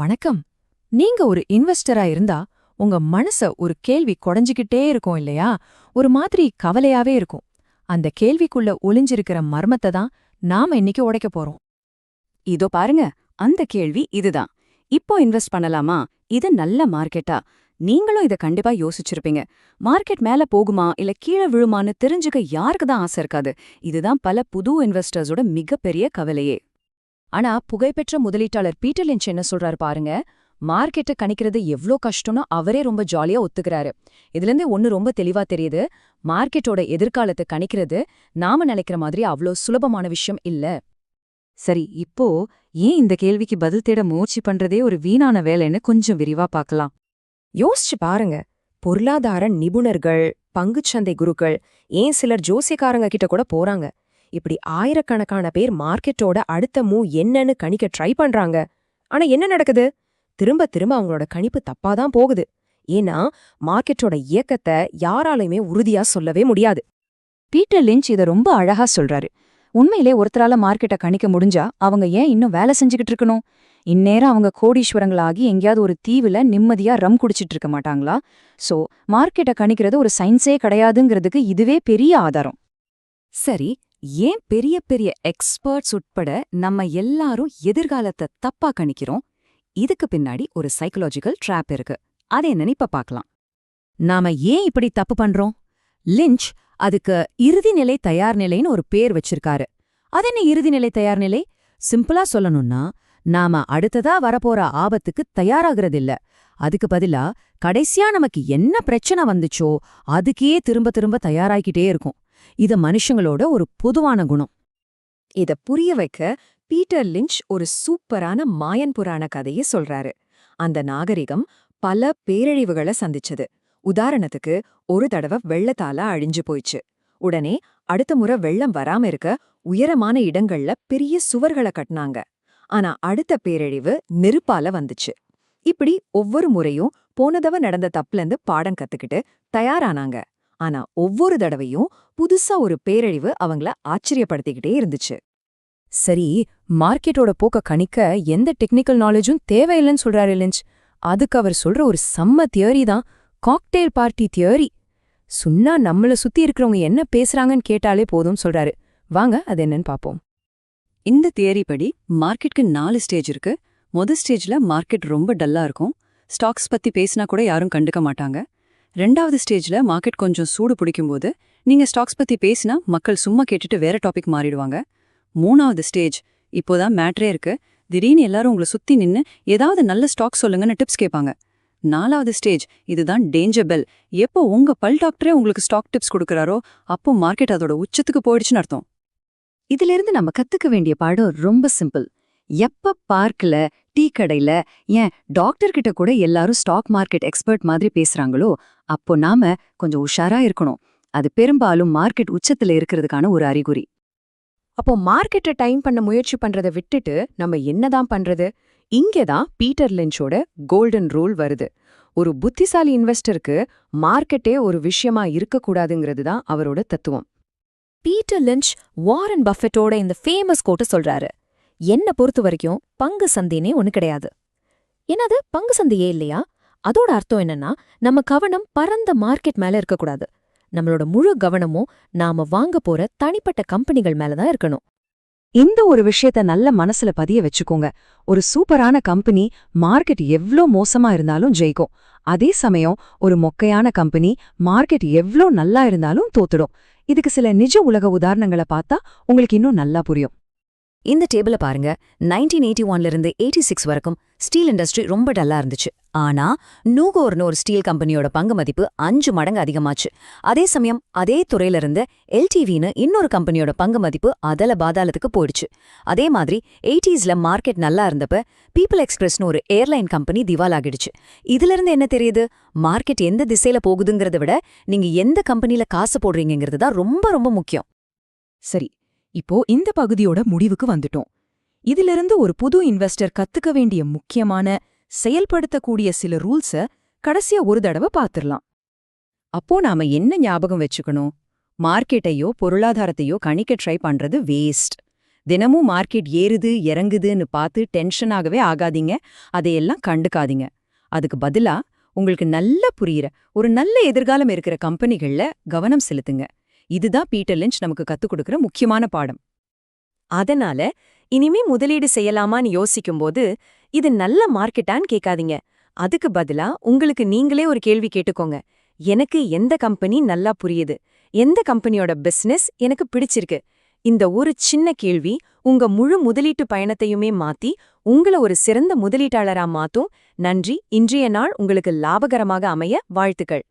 வணக்கம். நீங்க ஒரு இன்வெஸ்டரா இருந்தா உங்க மனச ஒரு கேள்வி கொடைஞ்சுக்கிட்டே இருக்கும் இல்லையா? ஒரு மாதிரி கவலையாவே இருக்கும். அந்த கேள்விக்குள்ள ஒளிஞ்சிருக்கிற மர்மத்தை தான் நாம இன்னைக்கு உடைக்க போறோம். இதோ பாருங்க அந்த கேள்வி இதுதான். இப்போ இன்வெஸ்ட் பண்ணலாமா? இது நல்ல மார்க்கெட்டா? நீங்களும் இத கண்டிப்பா யோசிச்சிருப்பீங்க. மார்க்கெட் மேல போகுமா? இல்ல கீழே விழுமான்னு தெரிஞ்சுக்க யாருக்கு தான் ஆசை இருக்காது? இதுதான் பல புது இன்வெஸ்டர்ஸோட மிகப்பெரிய கவலையே. ஆனா புகைப்பெற்ற முதலீட்டாளர் பீட்டர் லின்ச் என்ன சொல்றாரு பாருங்க மார்க்கெட்டை கணிக்கிறது எவ்ளோ கஷ்டம்னு அவரே ரொம்ப ஜாலியா ஒத்துக்கிறாரு. இதுலேருந்து ஒன்னு ரொம்ப தெளிவா தெரியுது மார்க்கெட்டோட எதிர்காலத்தை கணிக்கிறது நாம நினைக்கிற மாதிரி அவ்ளோ சுலபமான விஷயம் இல்ல. சரி இப்போ ஏன் இந்த கேள்விக்கு பதில் தேட முயற்சி பண்றதே ஒரு வீணான வேலைன்னு கொஞ்சம் விரிவா பார்க்கலாம். யோசிச்சு பாருங்க பொருளாதார நிபுணர்கள் பங்குச்சந்தை குருக்கள் ஏன் சிலர் ஜோசியக்காரங்க கிட்ட கூட போறாங்க. இப்படி ஆயிரக்கணக்கான பேர் மார்க்கெட்டோட அடுத்த மூ என்னன்னு கணிக்க ட்ரை பண்றாங்க. ஆனா என்ன நடக்குது? திரும்ப திரும்ப அவங்களோட கணிப்பு தப்பாதான் போகுது. ஏன்னா மார்க்கெட்டோட இயக்கத்தை யாராலையுமே உறுதியா சொல்லவே முடியாது. பீட்டர் லிஞ்ச் இத ரொம்ப அழகா சொல்றாரு. உண்மையிலே ஒருத்தரால மார்க்கெட்டை கணிக்க முடிஞ்சா அவங்க ஏன் இன்னும் வேலை செஞ்சுக்கிட்டு இருக்கணும்? இந்நேரம் அவங்க கோடீஸ்வரங்களாகி எங்கேயாவது ஒரு தீவுல நிம்மதியா ரம் குடிச்சிட்டு இருக்க மாட்டாங்களா? சோ மார்க்கெட்டை கணிக்கிறது ஒரு சயின்ஸே கிடையாதுங்கிறதுக்கு இதுவே பெரிய ஆதாரம். சரி ஏன் பெரிய பெரிய எக்ஸ்பர்ட்ஸ் உட்பட நம்ம எல்லாரும் எதிர்காலத்தை தப்பா கணிக்கிறோம்? இதுக்கு பின்னாடி ஒரு சைக்கலாஜிக்கல் ட்ராப் இருக்கு. அதை என்னன்னு இப்ப பார்க்கலாம். நாம ஏன் இப்படி தப்பு பண்றோம்? லிஞ்ச் அதுக்கு இறுதிநிலை தயார் நிலைன்னு ஒரு பேர் வச்சிருக்காரு. அதென்ன இறுதிநிலை தயார் நிலை? சிம்பிளா சொல்லணும்னா நாம அடுத்ததா வரப்போற ஆபத்துக்கு தயாராகிறதில்ல. அதுக்கு பதிலா கடைசியா நமக்கு என்ன பிரச்சனை வந்துச்சோ அதுக்கே திரும்ப திரும்ப தயாராகிட்டே இருக்கும். இது மனுஷங்களோட ஒரு பொதுவான குணம். இத புரிய வைக்க பீட்டர் லிஞ்ச் ஒரு சூப்பரான மாயன் புராண கதையை சொல்றாரு. அந்த நாகரிகம் பல பேரழிவுகளை சந்திச்சது. உதாரணத்துக்கு ஒரு தடவை வெள்ளத்தால அழிஞ்சு போயிச்சு. உடனே அடுத்த முறை வெள்ளம் வராம இருக்க உயரமான இடங்கள்ல பெரிய சுவர்களை கட்டினாங்க. ஆனா அடுத்த பேரழிவு நெருப்பால வந்துச்சு. இப்படி ஒவ்வொரு முறையும் போனதவ நடந்த தப்புலேருந்து பாடம் கத்துக்கிட்டு தயாரானாங்க. ஆனா ஒவ்வொரு தடவையும் புதுசா ஒரு பேரழிவு அவங்கள ஆச்சரியப்படுத்திக்கிட்டே இருந்துச்சு. சரி மார்க்கெட்டோட போக்க கணிக்க எந்த டெக்னிக்கல் நாலேஜும் தேவையில்லைன்னு சொல்றாரு லிஞ்ச் அதுக்கு அவர் சொல்ற ஒரு செம்ம தியரி தான் காக்டெயில் பார்ட்டி தியரி. சுன்னா நம்மள சுத்தி இருக்கிறவங்க என்ன பேசுறாங்கன்னு கேட்டாலே போதும் சொல்றாரு. வாங்க அது என்னன்னு பாப்போம். இந்த தியரி படி மார்க்கெட்க்கு நாலு ஸ்டேஜ் இருக்கு. மொத ஸ்டேஜ்ல மார்க்கெட் ரொம்ப டல்லா இருக்கும். ஸ்டாக்ஸ் பத்தி பேசினா கூட யாரும் கண்டுக்க மாட்டாங்க. ரெண்டாவது ஸ்டேஜ்ல மார்க்கெட் கொஞ்சம் சூடு பிடிக்கும்போது நீங்க ஸ்டாக்ஸ் பத்தி பேசினா மக்கள் சும்மா கேட்டுட்டு வேற டாபிக் மாறிடுவாங்க. மூணாவது ஸ்டேஜ் இப்போதான் மேட்ரே இருக்கு. திடீர்னு எல்லாரும் உங்களை சுத்தி நின்னு ஏதாவது நல்ல ஸ்டாக் சொல்லுங்கன்னு டிப்ஸ் கேட்பாங்க. நாலாவது ஸ்டேஜ் இதுதான் டேஞ்சர் பெல் எப்போ உங்க பல் டாக்டரே உங்களுக்கு ஸ்டாக் டிப்ஸ் கொடுக்குறாரோ அப்போ மார்க்கெட் அதோட உச்சத்துக்கு போயிடுச்சுன்னு அர்த்தம். இதிலிருந்து நம்ம கத்துக்க வேண்டிய பாடம் ரொம்ப சிம்பிள் எப்ப பார்க்ல டீ கடையில ஏன் டாக்டர் கிட்ட கூட எல்லாரும் ஸ்டாக் மார்க்கெட் எக்ஸ்பர்ட் மாதிரி பேசுறாங்களோ அப்போ நாம கொஞ்சம் உஷாரா இருக்கணும். அது பெரும்பாலும் மார்க்கெட் உச்சத்துல இருக்கிறதுக்கான ஒரு அறிகுறி. அப்போ மார்க்கெட்டை டைம் பண்ண முயற்சி பண்றதை விட்டுட்டு நம்ம என்னதான் பண்றது? இங்கதான் பீட்டர் லென்ச்சோட கோல்டன் ரூல் வருது. ஒரு புத்திசாலி இன்வெஸ்டருக்கு மார்க்கெட்டே ஒரு விஷயமா இருக்கக்கூடாதுங்கிறது தான் அவரோட தத்துவம். பீட்டர் லென்ச் வாரன் பஃபெட்டோட இந்த ஃபேமஸ் கோட்டை சொல்றாரு. என்ன பொறுத்த வரைக்கும் பங்கு சந்தைனே ஒன்று கிடையாது. என்னது பங்கு சந்தையே இல்லையா? அதோட அர்த்தம் என்னன்னா நம்ம கவனம் பரந்த மார்க்கெட் மேல இருக்கக்கூடாது. நம்மளோட முழு கவனமும் நாம வாங்க போற தனிப்பட்ட கம்பெனிகள் மேல தான் இருக்கணும். இந்த ஒரு விஷயத்த நல்ல மனசுல பதிய வச்சுக்கோங்க. ஒரு சூப்பரான கம்பெனி மார்க்கெட் எவ்ளோ மோசமா இருந்தாலும் ஜெயிக்கும். அதே சமயம் ஒரு மொக்கையான கம்பெனி மார்க்கெட் எவ்ளோ நல்லா இருந்தாலும் தோத்துடும். இதுக்கு சில நிஜ உலக உதாரணங்களை பார்த்தா உங்களுக்கு இன்னும் நல்லா புரியும். இந்த டேபிள பாருங்க. நைன்டீன் எயிட்டி ஒன்ல இருந்து எயிட்டி சிக்ஸ் வரைக்கும் ஸ்டீல் இண்டஸ்ட்ரி ரொம்ப டல்லா இருந்துச்சு. ஆனா நூகோர்னு ஒரு ஸ்டீல் கம்பெனியோட பங்கு மதிப்பு அஞ்சு மடங்கு அதிகமாச்சு. அதே சமயம் அதே துறையிலிருந்து எல்டிவின்னு இன்னொரு கம்பெனியோட பங்கு மதிப்பு அதல பாதாளத்துக்கு போயிடுச்சு. அதே மாதிரி எயிட்டிஸ்ல மார்க்கெட் நல்லா இருந்தப்ப பீப்புள் எக்ஸ்பிரஸ்னு ஒரு ஏர்லைன் கம்பெனி திவாலாகிடுச்சு. இதுல இருந்து என்ன தெரியுது? மார்க்கெட் எந்த திசையில போகுதுங்கிறத விட நீங்க எந்த கம்பெனில காசு போடுறீங்கிறது தான் ரொம்ப ரொம்ப முக்கியம். சரி இப்போ இந்த பகுதியோட முடிவுக்கு வந்துட்டோம். இதிலிருந்து ஒரு புது இன்வெஸ்டர் கத்துக்க வேண்டிய முக்கியமான செயல்படுத்தக்கூடிய சில ரூல்ஸ கடைசியா ஒரு தடவை பாத்துரலாம். அப்போ நாம என்ன ஞாபகம் வச்சுக்கணும்? மார்க்கெட்டையோ பொருளாதாரத்தையோ கணிக்க ட்ரை பண்றது வேஸ்ட் தினமும் மார்க்கெட் ஏறுது இறங்குதுன்னு பார்த்து டென்ஷனாகவே ஆகாதீங்க. அதையெல்லாம் கண்டுக்காதீங்க. அதுக்கு பதிலா உங்களுக்கு நல்லா புரியிற ஒரு நல்ல எதிர்காலம் இருக்கிற கம்பெனிகள்ல கவனம் செலுத்துங்க. இதுதான் பீட்டர் லிஞ்ச் நமக்கு கத்துக் கொடுக்கிற முக்கியமான பாடம். அதனால இனிமே முதலீடு செய்யலாமான்னு யோசிக்கும்போது இது நல்ல மார்க்கெட்டான்னு கேட்காதீங்க. அதுக்கு பதிலா உங்களுக்கு நீங்களே ஒரு கேள்வி கேட்டுக்கோங்க. எனக்கு எந்த கம்பெனி நல்லா புரியுது? எந்த கம்பெனியோட பிசினஸ் எனக்கு பிடிச்சிருக்கு? இந்த ஒரு சின்ன கேள்வி உங்க முழு முதலீட்டு பயணத்தையுமே மாத்தி உங்களை ஒரு சிறந்த முதலீட்டாளரா மாத்தும். நன்றி இன்றைய நாள் உங்களுக்கு லாபகரமாக அமைய வாழ்த்துக்கள்.